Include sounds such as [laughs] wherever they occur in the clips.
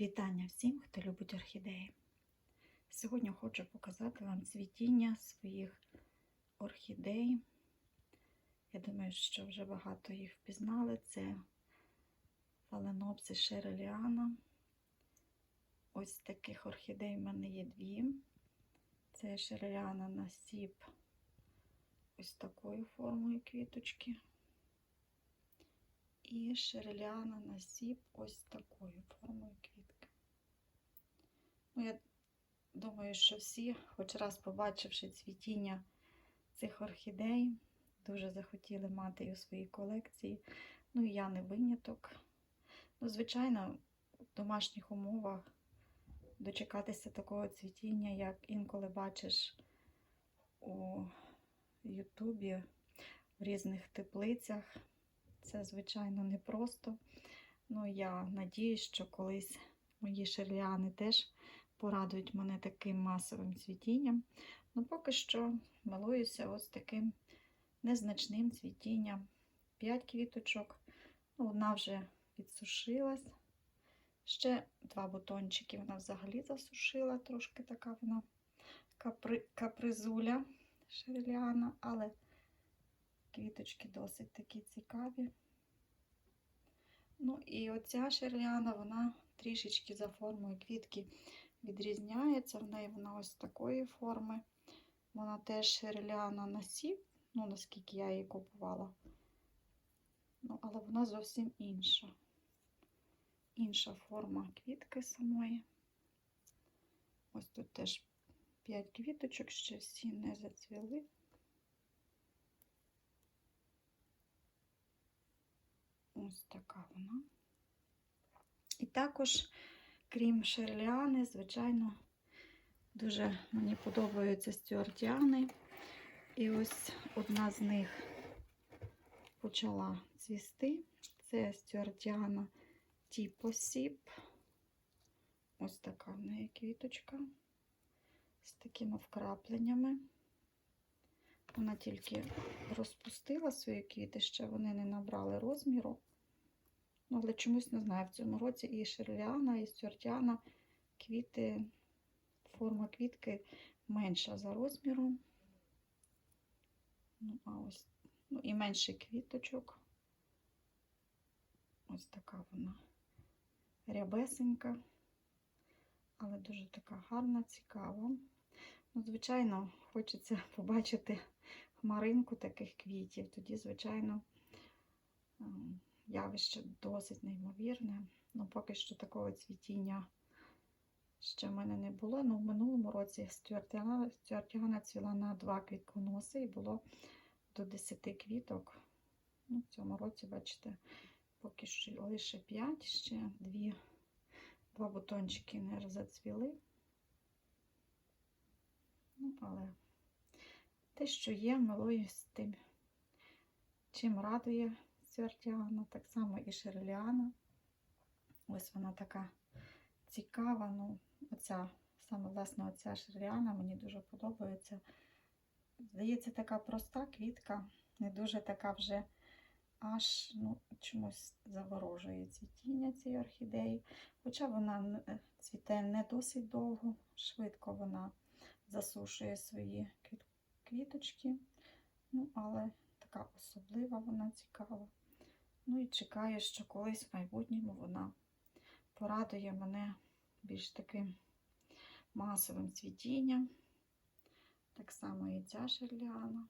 Вітання всім, хто любить орхідеї. Сьогодні хочу показати вам цвітіння своїх орхідей. Я думаю, що вже багато їх впізнали. Це фаленопсис шереліана. Ось таких орхідей в мене є дві. Це шереліана насіп ось такою формою квіточки. І шереліана насіп ось такою формою квітки. Ну, я думаю, що всі, хоч раз побачивши цвітіння цих орхідей, дуже захотіли мати їх у своїй колекції. Ну і я не виняток. Ну, звичайно, в домашніх умовах дочекатися такого цвітіння, як інколи бачиш у Ютубі в різних теплицях. Це, звичайно, непросто. Ну, я надіюсь, що колись мої шерліани теж порадують мене таким масовим цвітінням. Ну, поки що милуюся ось таким незначним цвітінням. П'ять квіточок. Ну, одна вже відсушилась. Ще два бутончики вона взагалі засушила, трошки така вона капри... капризуля шерліана, але квіточки досить такі цікаві. Ну і оця шерліана, вона трішечки за формою квітки відрізняється. В неї вона ось такої форми. Вона теж шерліана насіп, ну, наскільки я її купувала. Ну, але вона зовсім інша. Інша форма квітки самої. Ось тут теж 5 квіточок, ще всі не зацвіли. Ось така вона. І також, крім шерліани, звичайно, дуже мені подобаються стюартіани. І ось одна з них почала цвісти. Це стюартіана Тіпосіп. Ось така в неї квіточка з такими вкрапленнями. Вона тільки розпустила свої квіти, ще вони не набрали розміру. Ну, але чомусь не знаю, в цьому році і шерліана, і стюартіана квіти, форма квітки менша за розміром. Ну, а ось, ну і менше квіточок. Ось така вона рябесенька, але дуже така гарна, цікава. Ну, Звичайно, хочеться [laughs] побачити хмаринку таких квітів. Тоді, звичайно, явище досить неймовірне. Ну, поки що такого цвітіння ще в мене не було. Ну, в минулому році стюартіана цвіла на два квітконоси і було до 10 квіток. Ну, В цьому році, бачите, поки що лише 5, ще дві, два бутончики не зацвіли. Ну, але те, що є, милуюсь тим, чим радує Свертіана, так само і Шерліана. Ось вона така цікава. Ну, оця, саме, власне, оця Шерліана мені дуже подобається. Здається, така проста квітка, не дуже така вже аж ну, чомусь заворожує цвітіння цієї орхідеї. Хоча вона цвіте не досить довго, швидко вона засушує свої квіточки. Ну, але така особлива вона цікава. Ну і чекаю, що колись в майбутньому вона порадує мене більш таким масовим цвітінням. Так само і ця шерліана.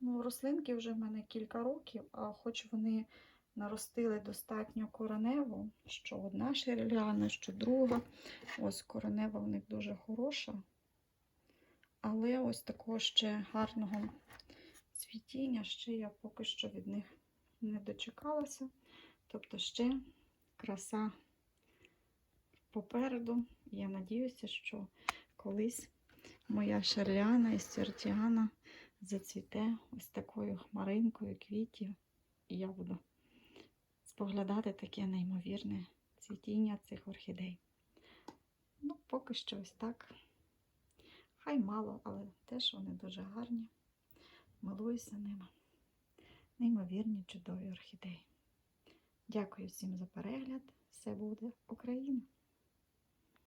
Ну, рослинки вже в мене кілька років, а хоч вони наростили достатньо кореневу, що одна шерліана, що друга. Ось коренева в них дуже хороша. Але ось такого ще гарного цвітіння, ще я поки що від них не дочекалася. Тобто ще краса попереду. Я надіюся, що колись моя шарляна і стюартіана зацвіте ось такою хмаринкою квітів, і я буду споглядати таке неймовірне цвітіння цих орхідей. Ну, поки що ось так. Хай мало, але теж вони дуже гарні. Милуюся ними. Неймовірні чудові орхідеї. Дякую всім за перегляд. Все буде Україна!